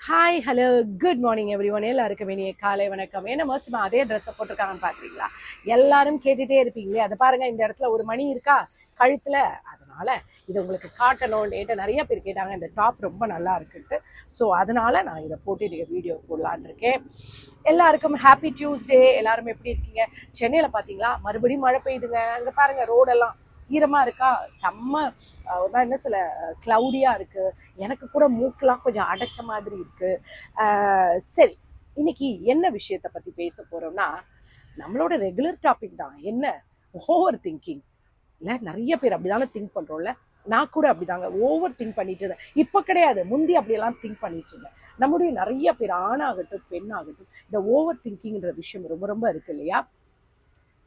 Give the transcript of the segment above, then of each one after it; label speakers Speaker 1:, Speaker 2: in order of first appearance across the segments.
Speaker 1: Hi hello good morning everyone எல்லாருக்கும் இனிய காலை வணக்கம். என்ன மோசமாக அதே ட்ரெஸ்ஸை போட்டிருக்காங்கன்னு பார்க்குறீங்களா எல்லாரும் கேட்டுகிட்டே இருப்பீங்களே அதை பாருங்கள் இந்த இடத்துல ஒரு மணி இருக்கா? கழுத்தில். அதனால் இது உங்களுக்கு காட்டணும்னு நிறைய பேர் கேட்டாங்க. இந்த டாப் ரொம்ப நல்லா இருக்குன்ட்டு. ஸோ அதனால நான் இதை போட்டு நீங்கள் வீடியோ போடலான்னு இருக்கேன். எல்லாருக்கும் ஹாப்பி டியூஸ்டே எல்லாரும் எப்படி இருக்கீங்க? சென்னையில் பார்த்தீங்களா மறுபடியும் மழை பெய்யுதுங்க. அங்கே பாருங்கள் ரோடெல்லாம் ஈரமாக இருக்கா? செம்ம தான் என்ன சில க்ளவுடியாக இருக்குது எனக்கு கூட மூக்கெலாம் கொஞ்சம் அடைச்ச மாதிரி இருக்குது சரி இன்னைக்கு என்ன விஷயத்தை பற்றி பேச போகிறோம்னா நம்மளோட ரெகுலர் டாபிக் தான். என்ன? ஓவர் திங்கிங் இல்லை நிறைய பேர் அப்படிதானே திங்க் பண்ணுறோம்ல நான் கூட அப்படிதாங்க. ஓவர் திங்க் பண்ணிட்டு இருந்தேன். இப்போ கிடையாது. முந்தி அப்படியெல்லாம் திங்க் பண்ணிட்டு இருந்தேன். நம்முடைய நிறைய பேர் ஆணாகட்டும் பெண்ணாகட்டும் இந்த ஓவர் திங்கிங்கிற விஷயம் ரொம்ப ரொம்ப இருக்கு இல்லையா?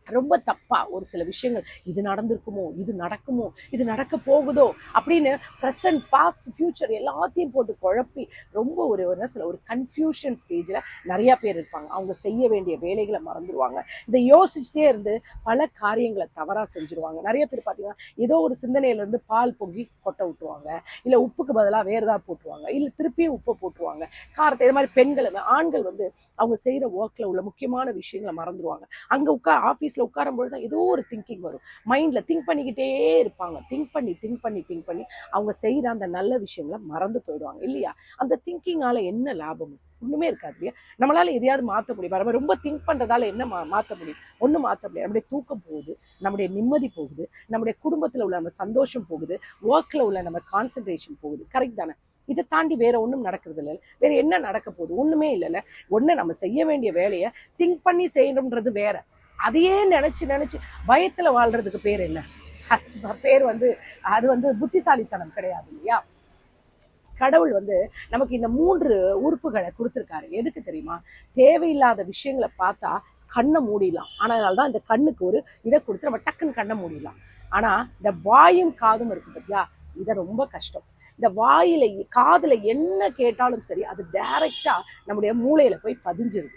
Speaker 1: ரொம்ப தப்பாக ஒரு சில விஷயங்கள் இது நடந்திருக்குமோ இது நடக்குமோ இது நடக்க போகுதோ அப்படின்னு ப்ரெசன்ட் பாஸ்ட் ஃப்யூச்சர் எல்லாத்தையும் போட்டு குழப்பி ரொம்ப ஒரு என்ன சொல்ல ஒரு கன்ஃபியூஷன் ஸ்டேஜில் நிறையா பேர் இருப்பாங்க. அவங்க செய்ய வேண்டிய வேலைகளை மறந்துடுவாங்க இதை யோசிச்சுட்டே இருந்து பல காரியங்களை தவறாக செஞ்சுருவாங்க. நிறைய பேர் பார்த்தீங்கன்னா ஏதோ ஒரு சிந்தனையிலேருந்து பால் பொங்கி கொட்டை விட்டுருவாங்க இல்லை உப்புக்கு பதிலாக வேறு ஏதாவது போட்டுருவாங்க. இல்லை திருப்பியும் உப்பை போட்டுருவாங்க. காரத்தை இது மாதிரி பெண்கள் ஆண்கள் வந்து அவங்க செய்கிற ஒர்க்கில் உள்ள முக்கியமான விஷயங்களை மறந்துடுவாங்க அங்கே உட்கா ஆஃபீஸில் உட்காரும் உட்காரும்பொழுது தான் ஏதோ ஒரு திங்கிங் வரும். மைண்டில் திங்க் பண்ணிக்கிட்டே இருப்பாங்க. திங்க் பண்ணி திங்க் பண்ணி திங்க் பண்ணி அவங்க செய்கிற அந்த நல்ல விஷயங்களை மறந்து போயிடுவாங்க. இல்லையா? அந்த திங்கிங்கால என்ன லாபம்? ஒன்றுமே இருக்காது இல்லையா? நம்மளால் எதையாவது மாற்ற முடியும்? நம்ம ரொம்ப திங்க் பண்ணுறதால என்ன மா மாற்ற முடியும்? ஒன்றும் மாற்ற முடியாது. நம்முடைய தூக்கம் போகுது நம்முடைய நிம்மதி போகுது நம்முடைய குடும்பத்தில் உள்ள நம்ம சந்தோஷம் போகுது ஒர்க்கில் உள்ள நம்ம கான்சன்ட்ரேஷன் போகுது. கரெக்ட் தானே? இதை தாண்டி வேற ஒன்றும் நடக்கிறது இல்லை வேற என்ன நடக்க போகுது? ஒன்றுமே இல்லைல்ல. ஒன்று நம்ம செய்ய வேண்டிய வேலையை திங்க் பண்ணி செய்யணுன்றது வேற. அதையே நினச்சி நினச்சி பயத்தில் வாழ்கிறதுக்கு பேர் என்ன? பேர் வந்து அது வந்து புத்திசாலித்தனம் கிடையாது இல்லையா? கடவுள் வந்து நமக்கு இந்த மூன்று உறுப்புகளை கொடுத்துருக்காரு. எதுக்கு தெரியுமா? தேவையில்லாத விஷயங்களை பார்த்தா கண்ணை மூடிடலாம். ஆனால் தான் இந்த கண்ணுக்கு ஒரு இதை கொடுத்து நம்ம டக்குன்னு கண்ணை மூடிடலாம். ஆனால் இந்த வாயும் காதும் இருக்கு பார்த்தியா இதை ரொம்ப கஷ்டம். இந்த வாயில காதில் என்ன கேட்டாலும் சரி அது டைரெக்டாக நம்முடைய மூளையில் போய் பதிஞ்சிருது.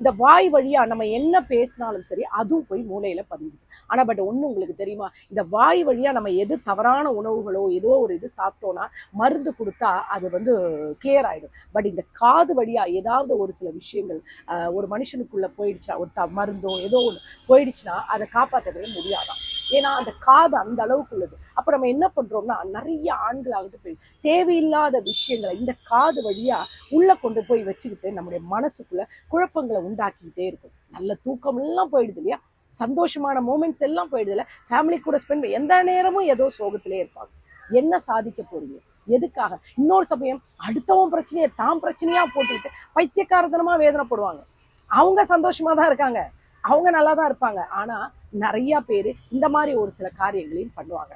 Speaker 1: இந்த வாய் வழியாக நம்ம என்ன பேசினாலும் சரி அதுவும் போய் மூளையில் பதிஞ்சுது. ஆனால் பட் ஒன்று உங்களுக்கு தெரியுமா? இந்த வாய் வழியாக நம்ம எது தவறான உணவுகளோ ஏதோ ஒரு இது சாப்பிட்டோன்னா மருந்து கொடுத்தா அது வந்து கிளியர் ஆகிடும் பட் இந்த காது வழியாக ஏதாவது ஒரு சில விஷயங்கள் ஒரு மனுஷனுக்குள்ளே போயிடுச்சா ஒரு த மருந்தோ ஏதோ ஒன்று போயிடுச்சுன்னா அதை காப்பாற்றவே முடியாதான். ஏன்னா அந்த காது அந்த அளவுக்கு உள்ளது. அப்போ நம்ம என்ன பண்றோம்னா நிறைய ஆண்களாகட்டும் போய் தேவையில்லாத விஷயங்களை இந்த காது வழியா உள்ள கொண்டு போய் வச்சுக்கிட்டு நம்முடைய மனசுக்குள்ள குழப்பங்களை உண்டாக்கிக்கிட்டே இருக்கும். நல்ல தூக்கம் எல்லாம் போயிடுது இல்லையா? சந்தோஷமான மூமெண்ட்ஸ் எல்லாம் போயிடுது இல்லை? ஃபேமிலி கூட ஸ்பெண்ட் எந்த நேரமும் ஏதோ சோகத்திலே இருப்பாங்க. என்ன சாதிக்க போறீங்க? எதுக்காக? இன்னொரு சமயம் அடுத்தவன் பிரச்சனையை தான் பிரச்சனையா போட்டுக்கிட்டு பைத்தியக்காரத்தனமா வேதனைப்படுவாங்க. அவங்க சந்தோஷமா தான் இருக்காங்க. அவங்க நல்லா தான் இருப்பாங்க. ஆனா நிறைய பேர் இந்த மாதிரி ஒரு சில காரியங்களையும் பண்ணுவாங்க.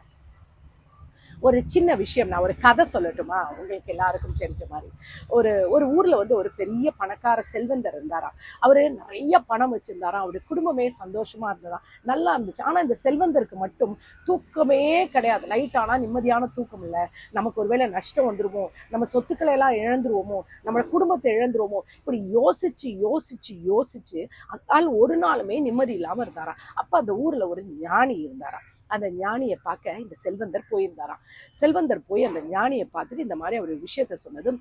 Speaker 1: ஒரு சின்ன விஷயம் நான் ஒரு கதை சொல்லட்டுமா? உங்களுக்கு எல்லாருக்கும் தெரிஞ்ச மாதிரி. ஒரு ஒரு ஊரில் வந்து ஒரு பெரிய பணக்கார செல்வந்தர் இருந்தாராம். அவர் நிறைய பணம் வச்சுருந்தாராம். அவர் குடும்பமே சந்தோஷமாக இருந்ததா நல்லா இருந்துச்சு. ஆனால் இந்த செல்வந்தருக்கு மட்டும் தூக்கமே கிடையாது. நைட் ஆனால் நிம்மதியான தூக்கம் இல்லை. நமக்கு ஒருவேளை நஷ்டம் வந்துருமோ? நம்ம சொத்துக்களை எல்லாம் இழந்துருவோமோ? நம்ம குடும்பத்தை இழந்துருவோமோ? இப்படி யோசிச்சு யோசிச்சு யோசிச்சு அதால் ஒரு நாளுமே நிம்மதி இல்லாமல் இருந்தாராம். அப்போ அந்த ஊரில் ஒரு ஞானி இருந்தாராம். அந்த ஞானியை பார்க்க இந்த செல்வந்தர் போயிருந்தாராம். செல்வந்தர் போய் அந்த ஞானியை பார்த்துட்டு இந்த மாதிரி அவர் விஷயத்த சொன்னதும்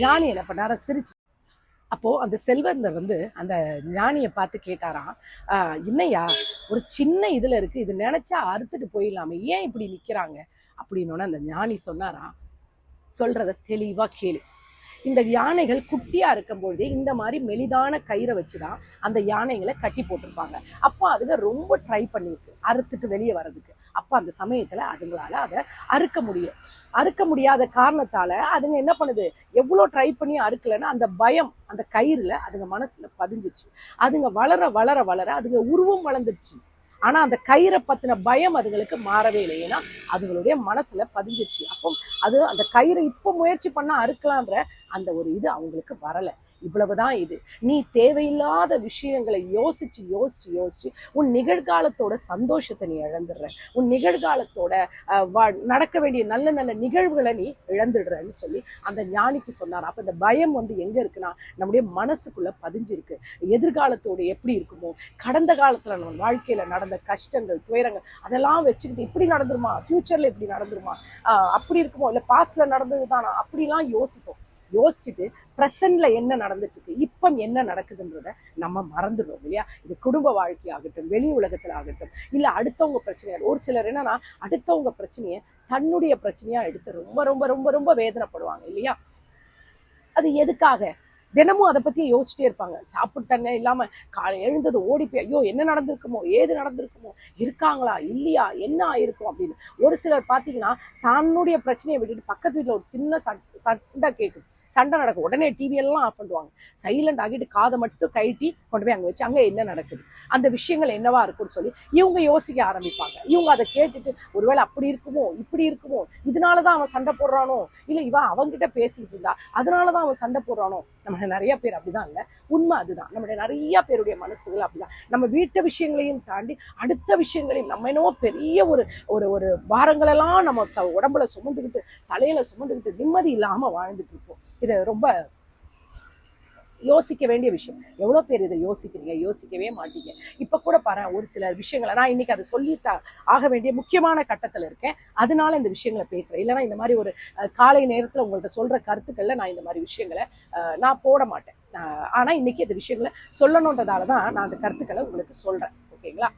Speaker 1: ஞானி என்ன பண்ணாரா சிரிச்சு. அப்போ அந்த செல்வந்தர் வந்து அந்த ஞானியை பார்த்து கேட்டாராம் ஆஹ், ஒரு சின்ன இதில் இருக்கு இது நினச்சா அறுத்துட்டு போயிடலாமே ஏன் இப்படி நிற்கிறாங்க அப்படின்னோட அந்த ஞானி சொன்னாராம் சொல்கிறத தெளிவாக கேளு. இந்த யானைகள் குட்டியாக இருக்கும் பொழுதே இந்த மாதிரி மெலிதான கயிறை வச்சு தான் அந்த யானைகளை கட்டி போட்டிருப்பாங்க. அப்போ அதுங்க ரொம்ப ட்ரை பண்ணியிருக்கு அறுத்துட்டு வெளியே வர்றதுக்கு. அப்போ அந்த சமயத்தில் அதுங்களால அதை அறுக்க முடியும். அறுக்க முடியாத காரணத்தால் அதுங்க என்ன பண்ணுது? எவ்வளோ ட்ரை பண்ணி அறுக்கலைன்னா அந்த பயம் அந்த கயிறில் அதுங்க மனசில் பதிஞ்சிச்சு அதுங்க வளர வளர வளர அதுங்க உருவம் வளர்ந்துருச்சு. ஆனால் அந்த கயிறை பற்றின பயம் அதுங்களுக்கு மாறவே இல்லை. ஏன்னா அதுங்களுடைய மனசில் பதிஞ்சிருச்சு. அப்போ அது அந்த கயிறை இப்போ முயற்சி பண்ணால் அறுக்கலான்ற அந்த ஒரு இது அவங்களுக்கு வரலை. இவ்வளவுதான் இது. நீ தேவையில்லாத விஷயங்களை யோசிச்சு யோசிச்சு யோசிச்சு உன் நிகழ்காலத்தோட சந்தோஷத்தை நீ இழந்துடுற. உன் நிகழ்காலத்தோட நடக்க வேண்டிய நல்ல நல்ல நிகழ்வுகளை நீ இழந்துடுறன்னு சொல்லி அந்த ஞானிக்கு சொன்னார். அப்ப இந்த பயம் வந்து எங்க இருக்குன்னா நம்முடைய மனசுக்குள்ள பதிஞ்சிருக்கு. எதிர்காலத்தோட எப்படி இருக்குமோ கடந்த காலத்துல நம்ம வாழ்க்கையில நடந்த கஷ்டங்கள் துயரங்கள் அதெல்லாம் வச்சுக்கிட்டு இப்படி நடந்துருமா? ஃபியூச்சர்ல இப்படி நடந்துருமா? அப்படி இருக்குமோ? இல்ல பாஸ்ட்ல நடந்தது தானா அப்படிலாம் யோசிப்போம் யோசிச்சுட்டு ப்ரெசன்ட்ல என்ன நடந்துட்டு இருக்கு இப்போ என்ன நடக்குதுன்றத நம்ம மறந்துடுறோம் இல்லையா? இது குடும்ப வாழ்க்கையாகட்டும் வெளி உலகத்துல ஆகட்டும் இல்ல அடுத்தவங்க பிரச்சனையா ஒரு சிலர் என்னன்னா அடுத்தவங்க பிரச்சனையை தன்னுடைய பிரச்சனையா எடுத்து ரொம்ப ரொம்ப ரொம்ப ரொம்ப வேதனைப்படுவாங்க இல்லையா? அது எதுக்காக? தினமும் அதை பத்தி யோசிச்சுட்டே இருப்பாங்க. சாப்பிட்டு தண்ணே இல்லாம காலை எழுந்தது ஓடி போய் ஐயோ என்ன நடந்திருக்குமோ ஏது நடந்திருக்குமோ இருக்காங்களா இல்லையா என்ன ஆயிருக்கும் அப்படின்னு. ஒரு சிலர் பாத்தீங்கன்னா தன்னுடைய பிரச்சனையை விட்டுட்டு பக்கத்து வீட்டுல ஒரு சின்ன சண்டை கேட்குது சண்டை நடக்கும். உடனே டிவி எல்லாம் ஆஃப் பண்ணுவாங்க. சைலண்ட் ஆகிட்டு காதை மட்டும் கழட்டி கொண்டு போய் அங்கே வச்சு அங்கே என்ன நடக்குது? அந்த விஷயங்கள் என்னவா இருக்கும்னு சொல்லி இவங்க யோசிக்க ஆரம்பிப்பாங்க. இவங்க அதை கேட்டுட்டு ஒருவேளை அப்படி இருக்குமோ? இப்படி இருக்குமோ? இதனாலதான் அவன் சண்டை போடுறானோ? இல்லை இவன் அவங்ககிட்ட பேசிட்டு இருந்தா அதனாலதான் அவன் சண்டை போடுறானோ? நம்ம நிறைய பேர் அப்படிதான் இல்லை. உண்மை அதுதான். நம்மளுடைய நிறைய பேருடைய மனசுகள் அப்படிதான். நம்ம வீட்டு விஷயங்களையும் தாண்டி அடுத்த விஷயங்களையும் நம்ம என்னவோ பெரிய ஒரு ஒரு ஒரு பாரங்களெல்லாம் நம்ம த- உடம்புல சுமந்துக்கிட்டு தலையில சுமந்துக்கிட்டு நிம்மதி இல்லாமல் வாழ்ந்துட்டு இருப்போம். இது ரொம்ப யோசிக்க வேண்டிய விஷயம். எவ்வளோ பேர் இதை யோசிக்கிறீங்க? யோசிக்கவே மாட்டீங்க. இப்போ கூட பாரு ஒரு சில விஷயங்களை நான் இன்னைக்கு அதை சொல்லித்தா ஆக வேண்டிய முக்கியமான கட்டத்தில் இருக்கேன். அதனால இந்த விஷயங்களை பேசுறேன். இல்லைன்னா இந்த மாதிரி ஒரு காலை நேரத்தில் உங்கள்கிட்ட சொல்ற கருத்துக்கள்ல நான் இந்த மாதிரி விஷயங்களை அஹ், நான் போட மாட்டேன். ஆனால் ஆனா இன்னைக்கு இந்த விஷயங்களை சொல்லணுன்றதால தான் நான் அந்த கருத்துக்களை உங்களுக்கு சொல்றேன். ஓகேங்களா?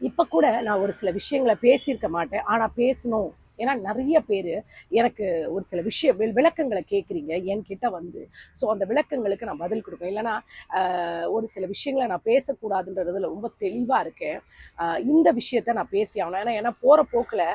Speaker 1: இப்போ கூட நான் ஒரு சில விஷயங்களை பேசியிருக்க மாட்டேன். ஆனா பேசணும். ஏன்னா நிறைய பேர் எனக்கு ஒரு சில விஷய விளக்கங்களை கேட்குறீங்க என்கிட்ட வந்து. ஸோ அந்த விளக்கங்களுக்கு நான் பதில் கொடுப்பேன். இல்லைன்னா ஒரு சில விஷயங்களை நான் பேசக்கூடாதுன்றதுல ரொம்ப தெளிவாக இருக்கேன். இந்த விஷயத்த நான் பேசி ஆகணும். ஏன்னா ஏன்னா போகிற போக்கில்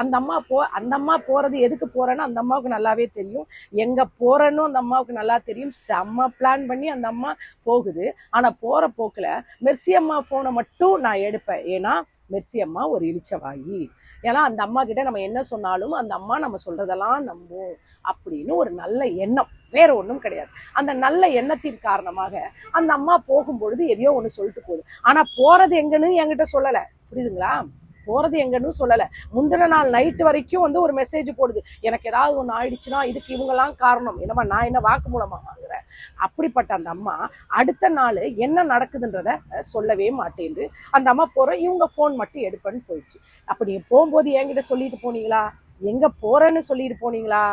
Speaker 1: அந்த அம்மா போ அந்த அம்மா போகிறது எதுக்கு போகிறேன்னு அந்த அம்மாவுக்கு நல்லாவே தெரியும். எங்கே போகிறேன்னு அந்த அம்மாவுக்கு நல்லா தெரியும். செம்ம பிளான் பண்ணி அந்த அம்மா போகுது. ஆனால் போகிற போக்கில் மெர்சி அம்மா ஃபோனை மட்டும் நான் எடுப்பேன். ஏன்னா மெர்சி அம்மா ஒரு இளிச்சவாயி. ஏன்னா அந்த அம்மா கிட்ட நம்ம என்ன சொன்னாலும் அந்த அம்மா நம்ம சொல்றதெல்லாம் நம்பும் அப்படின்னு ஒரு நல்ல எண்ணம். வேற ஒன்றும் கிடையாது. அந்த நல்ல எண்ணத்தின் காரணமாக அந்த அம்மா போகும்பொழுது எதையோ ஒன்று சொல்லிட்டு போகுது. ஆனால் போறது எங்கன்னு என்கிட்ட சொல்லலை. புரியுதுங்களா? போகிறது எங்கன்னு சொல்லலை. முந்தின நாள் நைட்டு வரைக்கும் வந்து ஒரு மெசேஜ் போடுது. எனக்கு ஏதாவது ஒன்று ஆயிடுச்சுன்னா இதுக்கு இவங்கெல்லாம் காரணம். என்னமா நான் என்ன வாக்கு மூலமாக வாங்குறேன்? அப்படிப்பட்ட அந்த அம்மா அடுத்த நாள் என்ன நடக்குதுன்றத சொல்லவே மாட்டேங்குது. அந்த அம்மா போகிற இவங்க ஃபோன் மட்டும் எடுப்பேன்னு போயிடுச்சு. அப்படி போகும்போது என்கிட்ட சொல்லிட்டு போனீங்களா? எங்கே போகிறேன்னு சொல்லிட்டு போனீங்களா?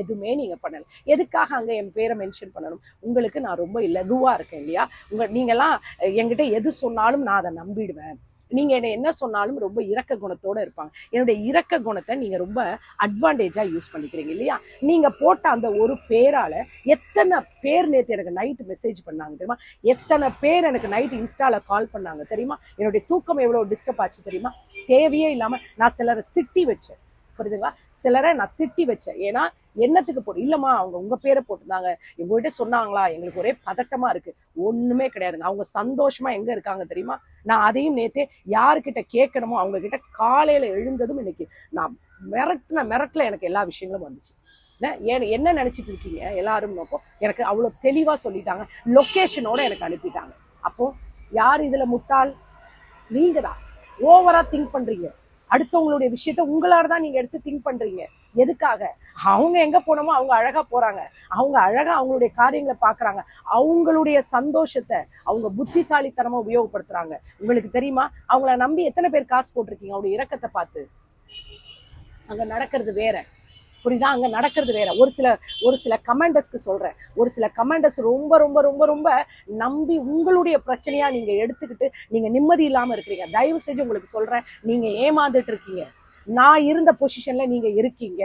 Speaker 1: எதுவுமே நீங்கள் பண்ணலை. எதுக்காக அங்கே என் பேரை மென்ஷன் பண்ணணும்? உங்களுக்கு நான் ரொம்ப இலகுவா இருக்கேன் இல்லையா? உங்கள் நீங்கள்லாம் என்கிட்ட எது சொன்னாலும் நான் அதை நம்பிடுவேன். நீங்கள் என்ன என்ன சொன்னாலும் ரொம்ப இரக்க குணத்தோடு இருப்பாங்க. என்னுடைய இரக்க குணத்தை நீங்கள் ரொம்ப அட்வான்டேஜாக யூஸ் பண்ணிக்கிறீங்க இல்லையா? நீங்கள் போட்ட அந்த ஒரு பேரால் எத்தனை பேர் நேற்று எனக்கு நைட் மெசேஜ் பண்ணாங்க தெரியுமா? எத்தனை பேர் எனக்கு நைட் இன்ஸ்டாவில் கால் பண்ணாங்க தெரியுமா? என்னுடைய தூக்கம் எவ்வளோ டிஸ்டர்ப் ஆச்சு தெரியுமா? தேவையே இல்லாமல் நான் சிலரை திட்டி வச்சேன். புரியுதுங்களா? சிலரை நான் திட்டி வச்சேன். ஏன்னா என்னத்துக்கு போட்டு இல்லம்மா அவங்க உங்க பேரை போட்டிருந்தாங்க. எங்ககிட்ட சொன்னாங்களா? எங்களுக்கு ஒரே பதட்டமா இருக்கு. ஒண்ணுமே கிடையாதுங்க. அவங்க சந்தோஷமா எங்க இருக்காங்க தெரியுமா? நான் அதையும் நேத்தே யாருக்கிட்ட கேட்கணுமோ அவங்கக்கிட்ட காலையில் எழுந்ததும் இன்னைக்கு நான் மிரட்டின மிரட்டல எனக்கு எல்லா விஷயங்களும் வந்துச்சு. என்ன ஏன் என்ன இருக்கீங்க? எல்லாரும் நோக்கம். எனக்கு அவ்வளோ தெளிவாக சொல்லிட்டாங்க. லொக்கேஷனோட எனக்கு அனுப்பிட்டாங்க. அப்போ யார் இதில் முட்டாள்? நீங்கள் தான் ஓவராக திங்க் பண்ணுறீங்க அடுத்தவங்களுடைய விஷயத்த உங்களால் தான் நீங்கள் எடுத்து திங்க் பண்ணுறீங்க எதுக்காக? அவங்க எங்க போனோமோ அவங்க அழகா போறாங்க. அவங்க அழகா அவங்களுடைய காரியங்களை பாக்குறாங்க. அவங்களுடைய சந்தோஷத்தை அவங்க புத்திசாலித்தனமா உபயோகப்படுத்துறாங்க. உங்களுக்கு தெரியுமா? அவங்கள நம்பி எத்தனை பேர் காசு போட்டிருக்கீங்க? அவங்களுடைய இறக்கத்தை பார்த்து. அங்க நடக்கிறது வேற. புரியுதா? அங்க நடக்கிறது வேற. ஒரு சில ஒரு சில கமெண்டர்ஸ்க்கு சொல்றேன். ஒரு சில கமெண்டர்ஸ் ரொம்ப ரொம்ப ரொம்ப ரொம்ப நம்பி உங்களுடைய பிரச்சனையா நீங்க எடுத்துக்கிட்டு நீங்க நிம்மதி இல்லாம இருக்கிறீங்க. தயவு செஞ்சு உங்களுக்கு சொல்றேன். நீங்க ஏமாந்துட்டு இருக்கீங்க. நான் இருந்த பொசிஷன்ல நீங்க இருக்கீங்க.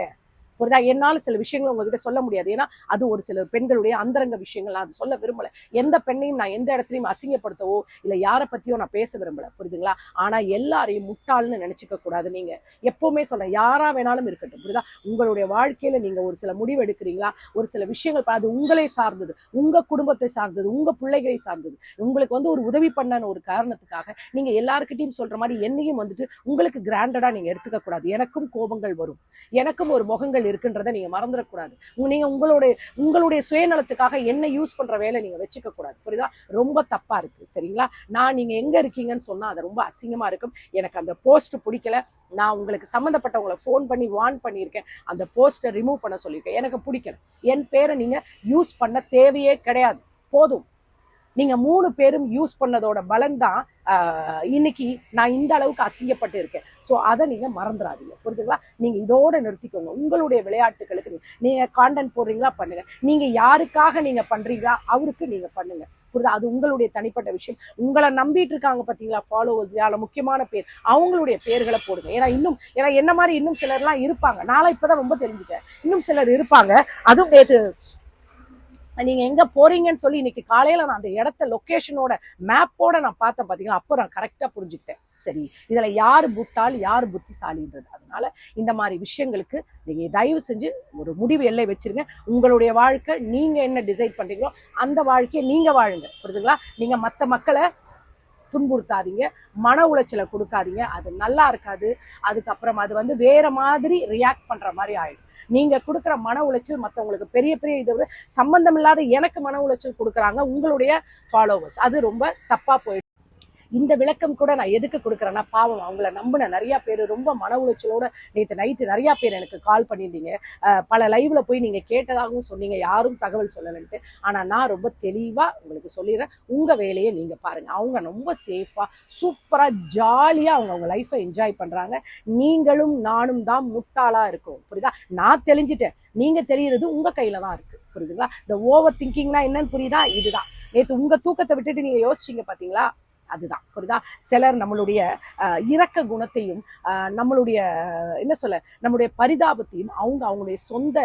Speaker 1: புரியுதா? என்னால் சில விஷயங்கள் உங்ககிட்ட சொல்ல முடியாது. ஏன்னா அது ஒரு சில பெண்களுடைய அந்தரங்க விஷயங்கள். நான் அது சொல்ல விரும்பல. எந்த பெண்ணையும் நான் எந்த இடத்துலையும் அசிங்கப்படுத்தவோ இல்லை யாரை பத்தியோ நான் பேச விரும்பல. புரியுதுங்களா? ஆனால் எல்லாரையும் முட்டாள்னு நினைச்சுக்க கூடாது நீங்க. எப்பவுமே சொல்ல யாரா வேணாலும் இருக்கட்டும். புரியுதா? உங்களுடைய வாழ்க்கையில நீங்க ஒரு சில முடிவு எடுக்கிறீங்களா? ஒரு சில விஷயங்கள் அது உங்களை சார்ந்தது. உங்க குடும்பத்தை சார்ந்தது. உங்க பிள்ளைகளை சார்ந்தது. உங்களுக்கு வந்து ஒரு உதவி பண்ணன ஒரு காரணத்துக்காக நீங்க எல்லாருக்கிட்டையும் சொல்ற மாதிரி என்னையும் வந்துட்டு உங்களுக்கு கிராண்டடா நீங்க எடுத்துக்க கூடாது. எனக்கும் கோபங்கள் வரும். எனக்கும் ஒரு முகங்கள் இருக்குன்றதை நீங்க மறந்துடக்கூடாது. நீங்க உங்களுடைய உங்களுடைய சுயநலத்துக்காக என்ன யூஸ் பண்ற வேலை நீங்க வச்சுக்க கூடாது புரியுதா? ரொம்ப தப்பா இருக்கு. சரிங்களா? நான் நீங்க எங்க இருக்கீங்கன்னு சொன்னா அது ரொம்ப அசிங்கமா இருக்கும். எனக்கு அந்த போஸ்ட் பிடிக்கல. நான் உங்களுக்கு சம்மந்தப்பட்டவங்களை ஃபோன் பண்ணி வார்ன் பண்ணியிருக்கேன். அந்த போஸ்ட்டை ரிமூவ் பண்ண சொல்லியிருக்கேன். எனக்கு பிடிக்கல. என் பேரை நீங்க யூஸ் பண்ண தேவையே கிடையாது. போதும். நீங்கள் மூணு பேரும் யூஸ் பண்ணதோட பலன் தான் இன்னைக்கு நான் இந்த அளவுக்கு அசிங்கப்பட்டு இருக்கேன். ஸோ அதை நீங்கள் மறந்துடாதீங்க புரியுதுங்களா நீங்கள் இதோட நிறுத்திக்கோங்க. உங்களுடைய விளையாட்டுகளுக்கு நீங்கள் நீங்க கான்டென்ட் போடுறீங்களா? பண்ணுங்க. நீங்கள் யாருக்காக நீங்கள் பண்றீங்களா? அவருக்கு நீங்கள் பண்ணுங்க. புரியுதா? அது உங்களுடைய தனிப்பட்ட விஷயம். உங்களை நம்பிட்டு இருக்காங்க பார்த்தீங்களா ஃபாலோவர்ஸ் யாரில் முக்கியமான பேர். அவங்களுடைய பேர்களை போடுங்க. ஏன்னா இன்னும் ஏன்னா என்ன மாதிரி இன்னும் சிலர்லாம் இருப்பாங்க. நானும் இப்போதான் ரொம்ப தெரிஞ்சுட்டேன். இன்னும் சிலர் இருப்பாங்க. அதுவும் நேற்று நீங்க எங்க போறீங்கன்னு சொல்லி இன்னைக்கு காலையில நான் அந்த இடத்த லொக்கேஷனோட மேப்போட நான் பார்த்தேன் பாத்தீங்கன்னா அப்போ நான் கரெக்டா புரிஞ்சுக்கிட்டேன். சரி இதுல யார் புட்டால் யார் புத்திசாலின்றது. அதனால இந்த மாதிரி விஷயங்களுக்கு நீங்க தயவு செஞ்சு ஒரு முடிவு எல்லை வச்சிருங்க. உங்களுடைய வாழ்க்கை நீங்க என்ன டிசைட் பண்றீங்களோ அந்த வாழ்க்கையை நீங்க வாழுங்க. புரியுதுங்களா? நீங்க மத்த மக்களை துன்புறுத்தாதீங்க. மன உளைச்சலை கொடுக்காதீங்க. அது நல்லா இருக்காது. அதுக்கப்புறம் அது வந்து வேற மாதிரி ரியாக்ட் பண்ற மாதிரி ஆயிடும். நீங்க கொடுக்குற மன உளைச்சல் மற்றவங்களுக்கு பெரிய பெரிய இது சம்பந்தம் இல்லாத எனக்கு மன உளைச்சல் கொடுக்குறாங்க உங்களுடைய ஃபாலோவர்ஸ் அது ரொம்ப தப்பா போயிடும் இந்த விளக்கம் கூட நான் எதுக்கு கொடுக்குறேன்னா பாவம் அவங்கள நம்பின நிறைய பேர் ரொம்ப மன உளைச்சலோட நேற்று நைட்டு நிறைய பேர் எனக்கு கால் பண்ணியிருந்தீங்க. பல லைவ்ல போய் நீங்க கேட்டதாகவும் சொன்னீங்க யாரும் தகவல் சொல்லலன்ட்டு. ஆனா நான் ரொம்ப தெளிவா உங்களுக்கு சொல்லிடுறேன். உங்க வேலையை நீங்க பாருங்க. அவங்க ரொம்ப சேஃபா சூப்பரா ஜாலியா அவங்க அவங்க லைஃப்பை என்ஜாய் பண்றாங்க. நீங்களும் நானும் தான் முட்டாளா இருக்கும். புரியுதா? நான் தெளிஞ்சிட்டேன். நீங்க தெளியறது உங்க கையில தான் இருக்கு. புரியுதுங்களா? இந்த ஓவர் திங்கிங்னா என்னன்னு புரியுதா? இதுதான். நேற்று உங்க தூக்கத்தை விட்டுட்டு நீங்க யோசிச்சீங்க பாத்தீங்களா? அதுதான். புரியுதா? சிலர் நம்மளுடைய இரக்க குணத்தையும் நம்மளுடைய என்ன சொல்ல நம்மளுடைய பரிதாபத்தையும் அவங்க அவங்களுடைய சொந்த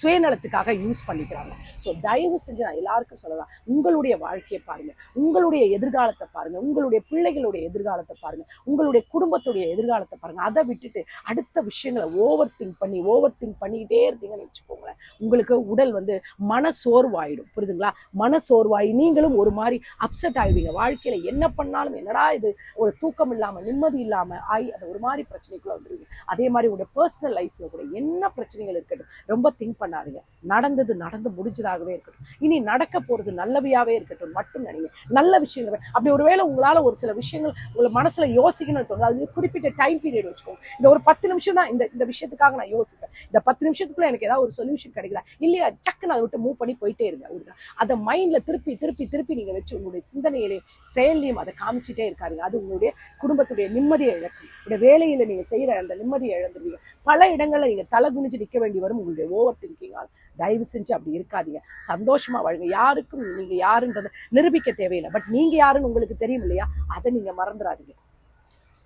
Speaker 1: சுயநலத்துக்காக யூஸ் பண்ணிக்கிறாங்க. ஸோ தயவு செஞ்சு நான் எல்லாருக்கும் சொல்லலாம் உங்களுடைய வாழ்க்கையை பாருங்க. உங்களுடைய எதிர்காலத்தை பாருங்க. உங்களுடைய பிள்ளைகளுடைய எதிர்காலத்தை பாருங்க. உங்களுடைய குடும்பத்துடைய எதிர்காலத்தை பாருங்க. அதை விட்டுட்டு அடுத்த விஷயங்களை ஓவர் திங்க் பண்ணி ஓவர் திங்க் பண்ணிக்கிட்டே இருந்தீங்கன்னு வச்சுக்கோங்களேன். உங்களுக்கு உடல் வந்து மன சோர்வாயிடும் புரியுதுங்களா? மன சோர்வாயி நீங்களும் ஒரு மாதிரி அப்செட் ஆயிடுவீங்க. வாழ்க்கையில என்ன பண்ணாலும் என்னடா இது? ஒரு தூக்கம் இல்லாம நிம்மதி இல்லாம ஆகி அது ஒரு மாதிரி பிரச்சனைக்குள்ள வந்துருவீங்க. அதே மாதிரி உங்களுடைய பர்சனல் லைஃப்ல கூட என்ன பிரச்சனைகள் இருக்கட்டும் ரொம்ப திங்க் பண்ணாதீங்க. நடந்தது நடந்து முடிஞ்சதாகவே இருக்கட்டும். இனி நடக்க போறது நல்லவையாவே இருக்கட்டும் மட்டும் நினைங்க நல்ல விஷயங்கள் அப்படி ஒருவேளை உங்களால ஒரு சில விஷயங்கள் உங்களை மனசுல யோசிக்கணும்னு தோணுது. அது குறிப்பிட்ட டைம் பீரியட் வச்சுக்கோங்க. இந்த ஒரு பத்து நிமிஷம் தான் இந்த இந்த விஷயத்துக்காக நான் யோசிப்பேன். இந்த பத்து நிமிஷத்துக்குள்ள எனக்கு ஏதாவது ஒரு சொல்யூஷன் கிடைக்கல இல்லையா டக்குன்னு அதை விட்டு மூவ் பண்ணி போயிட்டே இருங்க. ஒரு அதை மைண்ட்ல திருப்பி திருப்பி திருப்பி நீங்க வச்சு உங்களுடைய சிந்தனையிலையும் செயல்லையும் அதை காமிச்சிட்டே இருக்காருங்க அது உங்களுடைய குடும்பத்துடைய நிம்மதியை இழக்கும். உங்களுடைய வேலையில நீங்க செய்யற அந்த நிம்மதியை இழந்துருவீங்க. பல இடங்கள்ல நீங்க தலை குனிஞ்சு நிக்க வேண்டி வரும் உங்களுடைய ஓவர் திங்கிங்கால் தயவு செஞ்சு அப்படி இருக்காதீங்க. சந்தோஷமா வாழுங்க. யாருக்கும் நீங்க யாருன்றதை நிரூபிக்க தேவையில்லை. பட் நீங்க யாருன்னு உங்களுக்கு தெரியும் இல்லையா? அதை நீங்க மறந்துடாதீங்க.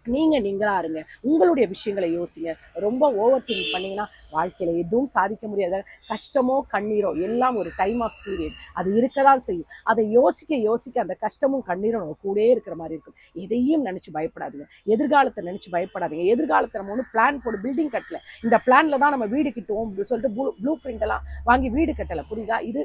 Speaker 1: நீங்க நீங்களா இருங்க. உங்களுடைய விஷயங்களை யோசிங்க. ரொம்ப ஓவர் திங்க் பண்ணீங்கன்னா வாழ்க்கையில எதுவும் சாதிக்க முடியாத கஷ்டமோ கண்ணீரோ எல்லாம் ஒரு டைம் ஆஃப் பீரியட் அது இருக்கதான் செய்யும். அதை யோசிக்க யோசிக்க அந்த கஷ்டமும் கண்ணீரும் நம்ம கூடயே இருக்கிற மாதிரி இருக்கும். எதையும் நினைச்சு பயப்படாதீங்க. எதிர்காலத்தை நினைச்சு பயப்படாதீங்க. எதிர்காலத்தை நம்ம ஒன்றும் பிளான் போட்டு பில்டிங் கட்டல. இந்த பிளான்ல தான் நம்ம வீடு கிட்டுவோம் சொல்லிட்டு ப்ளூ ப்ளூ பிரிண்ட் எல்லாம் வாங்கி வீடு கட்டலை. புரியுதா? இது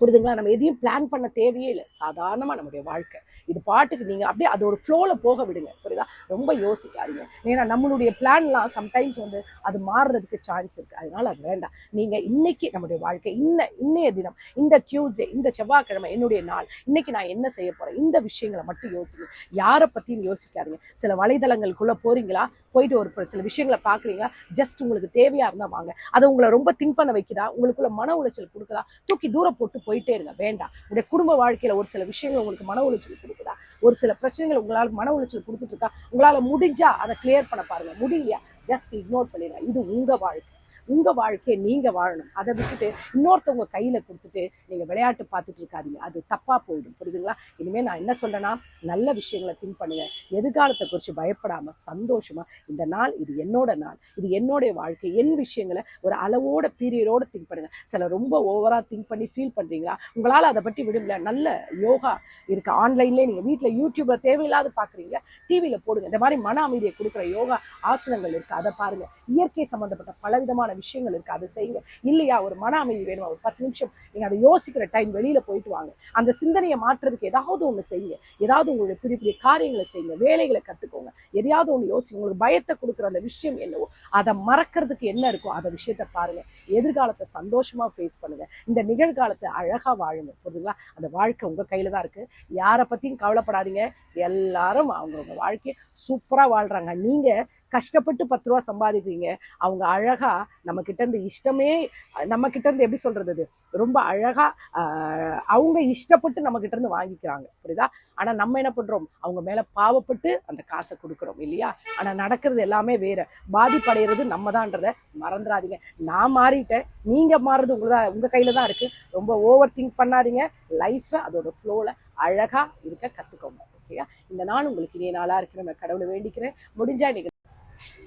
Speaker 1: புரிதுங்களா நம்ம எதையும் பிளான் பண்ண தேவையே இல்லை. சாதாரணமாக நம்முடைய வாழ்க்கை. இது பாட்டுக்கு நீங்கள் அப்படியே அது ஒரு ஃப்ளோவில் போக விடுங்க. புரியுதா? ரொம்ப யோசிக்காதீங்க. ஏன்னா நம்மளுடைய பிளான்லாம் சம்டைம்ஸ் வந்து அது மாறுறதுக்கு சான்ஸ் இருக்குது அதனால அது வேண்டாம். நீங்கள் இன்னைக்கு நம்முடைய வாழ்க்கை இன்ன இன்னைய தினம் இந்த டியூஸ்டே இந்த செவ்வாய்க்கிழமை என்னுடைய நாள் இன்னைக்கு நான் என்ன செய்ய போகிறேன் இந்த விஷயங்களை மட்டும் யோசிங்க. யாரை பற்றியும் யோசிக்காதீங்க. சில வலைதளங்களுக்குள்ளே போகிறீங்களா போயிட்டு ஒரு சில விஷயங்களை பார்க்குறீங்க. ஜஸ்ட் உங்களுக்கு தேவையாக இருந்தால் வாங்க. அதை உங்களை ரொம்ப திங்க் பண்ண வைக்குதா? உங்களுக்குள்ள மன உளைச்சல் கொடுக்குதா? தூக்கி தூரம் போட்டு போயிட்டே இருங்க. வேண்டாம். உங்களுடைய குடும்ப வாழ்க்கையில் ஒரு சில விஷயங்கள் உங்களுக்கு மன உளைச்சல் கொடுக்குதா? ஒரு சில பிரச்சனைகள் உங்களால் மன உளைச்சல் கொடுத்துட்டு இருக்கா? உங்களால் முடிஞ்சா அதை கிளியர் பண்ண பாருங்க. முடியலையா? ஜஸ்ட் இக்னோர் பண்ணிடுங்க. இது உங்கள் வாழ்க்கை. உங்க வாழ்க்கையை நீங்க வாழணும். அதை விட்டுட்டு இன்னொருத்தவங்க கையில கொடுத்துட்டு நீங்க விளையாட்டு பார்த்துட்டு இருக்காதீங்க. அது தப்பா போயிடும். புரியுதுங்களா? இனிமே நான் என்ன சொல்றேன்னா நல்ல விஷயங்களை திங்க் பண்ணுங்க. எதிர்காலத்தை குறித்து பயப்படாம சந்தோஷமா இந்த நாள் இது என்னோட நாள் இது என்னுடைய வாழ்க்கை என் விஷயங்களை ஒரு அளவோட பீரியடோட திங்க் பண்ணுங்க. சில ரொம்ப ஓவரா திங்க் பண்ணி ஃபீல் பண்றீங்களா? உங்களால அதை பற்றி விடும்ல நல்ல யோகா இருக்கு. ஆன்லைன்லேயே நீங்க வீட்டில் யூடியூப்ல தேவையில்லாத பாக்குறீங்க டிவியில போடுங்க. இந்த மாதிரி மன அமைதியை கொடுக்குற யோகா ஆசனங்கள் இருக்கு. அதை பாருங்க. இயற்கை சம்பந்தப்பட்ட பலவிதமான விஷயங்கள் இருக்கு. அதை செய்யுங்க. இல்லையா? ஒரு மன அமைதி வேணுமா. ஒரு பத்து நிமிஷம். நீங்கள் அதை யோசிக்கிற டைம் வெளியில போயிட்டு வாங்க. அந்த சிந்தனையை மாற்றுறதுக்கு ஏதாவது ஒன்று செய்யுங்க. ஏதாவது உங்களுடைய பெரிய பெரிய காரியங்களை செய்யுங்க. வேலைகளை கற்றுக்கோங்க எதையாவது ஒன்று யோசிங்க உங்களுக்கு பயத்தை கொடுக்குற அந்த விஷயம் என்னவோ அதை மறக்கிறதுக்கு என்ன இருக்கோ அந்த விஷயத்த பாருங்க. எதிர்காலத்தை சந்தோஷமா ஃபேஸ் பண்ணுங்க. இந்த நிகழ்காலத்தை அழகாக வாழுங்க. புரியுதுங்களா? அந்த வாழ்க்கை உங்க கையில தான் இருக்கு. யாரை பத்தியும் கவலைப்படாதீங்க. எல்லாரும் அவங்கவுங்க வாழ்க்கையை சூப்பராக வாழ்றாங்க. நீங்கள் கஷ்டப்பட்டு பத்து ரூபா சம்பாதிக்கிறீங்க அவங்க அழகா நம்ம இருந்து இஷ்டமே நம்ம இருந்து எப்படி சொல்றது அது? ரொம்ப அழகா அவங்க இஷ்டப்பட்டு நம்ம இருந்து வாங்கிக்கிறாங்க. புரியுதா? ஆனா நம்ம என்ன பண்றோம்? அவங்க மேல பாவப்பட்டு அந்த காசை கொடுக்குறோம் இல்லையா? ஆனா நடக்கிறது எல்லாமே வேற. பாதிப்படைகிறது நம்ம தான்றத மறந்துடாதீங்க. நான் மாறிட்டேன். நீங்க மாறுறது உங்களதா உங்க கையில தான் இருக்கு. ரொம்ப ஓவர் திங்க் பண்ணாதீங்க. லைஃப்பை அதோட ஃப்ளோல அழகா இருக்க கத்துக்கோங்க ஓகேயா? இந்த நாள் உங்களுக்கு இனிய நாளா இருக்கிற நான் கடவுளை வேண்டிக்கிறேன். முடிஞ்சா இன்னைக்கு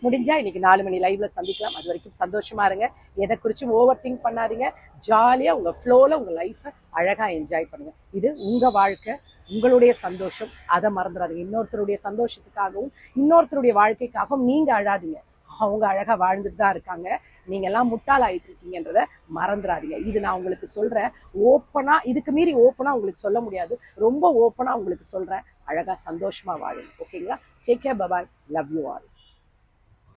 Speaker 1: முடிஞ்சா இன்னைக்கு நாலு மணி லைவ்ல சந்திக்கலாம். அது வரைக்கும் சந்தோஷமா இருங்க. எதை குறிச்சும் ஓவர் திங்க் பண்ணாதீங்க ஜாலியா உங்க ஃப்ளோல உங்க லைஃப்பை அழகா என்ஜாய் பண்ணுங்க. இது உங்க வாழ்க்கை உங்களுடைய சந்தோஷம். அதை மறந்துடாதீங்க. இன்னொருத்தருடைய சந்தோஷத்துக்காகவும் இன்னொருத்தருடைய வாழ்க்கைக்காகவும் நீங்க அழாதீங்க. அவங்க அழகா வாழ்ந்துட்டு தான் இருக்காங்க. நீங்க எல்லாம் முட்டாள் ஆயிட்டு இருக்கீங்கன்றத மறந்துடாதீங்க. இது நான் உங்களுக்கு சொல்றேன். ஓப்பனா இதுக்கு மீறி ஓப்பனா உங்களுக்கு சொல்ல முடியாது. ரொம்ப ஓப்பனா உங்களுக்கு சொல்றேன். அழகா சந்தோஷமா வாழுங்க. ஓகேங்களா take care bye bye love you all